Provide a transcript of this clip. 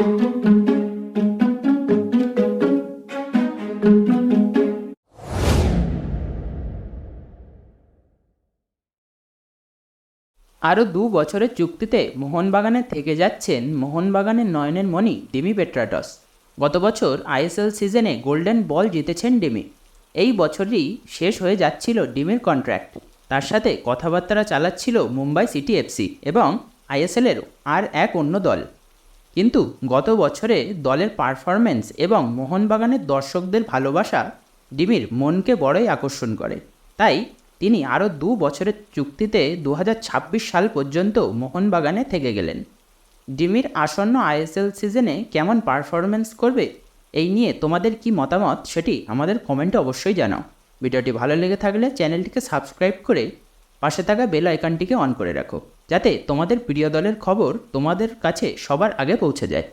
আরও দু বছরের চুক্তিতে মোহনবাগানে থেকে যাচ্ছেন মোহনবাগানের নয়নের মণি ডিমি পেট্রাটস। গত বছর আইএসএল সিজনে গোল্ডেন বল জিতেছেন ডিমি। এই বছরই শেষ হয়ে যাচ্ছিল ডিমির কন্ট্রাক্ট। তার সাথে কথাবার্তা চালাচ্ছিল মুম্বাই সিটি এফসি এবং আইএসএলের আর এক অন্য দল। কিন্তু গত বছরে দলের পারফরম্যান্স এবং মোহনবাগানের দর্শকদের ভালোবাসা ডিমির মনকে বড়ই আকর্ষণ করে। তাই তিনি আরও দু বছরের চুক্তিতে দু হাজার ছাব্বিশ সাল পর্যন্ত মোহনবাগানে থেকে গেলেন। ডিমির আসন্ন আইএসএল সিজনে কেমন পারফরম্যান্স করবে এই নিয়ে তোমাদের কি মতামত সেটি আমাদের কমেন্টে অবশ্যই জানাও। ভিডিওটি ভালো লেগে থাকলে চ্যানেলটিকে সাবস্ক্রাইব করে পাশে থাকা বেল আইকনটিকে অন করে রাখো। যাতে তোমাদের প্রিয় দলের খবর তোমাদের কাছে সবার আগে পৌঁছে যায়।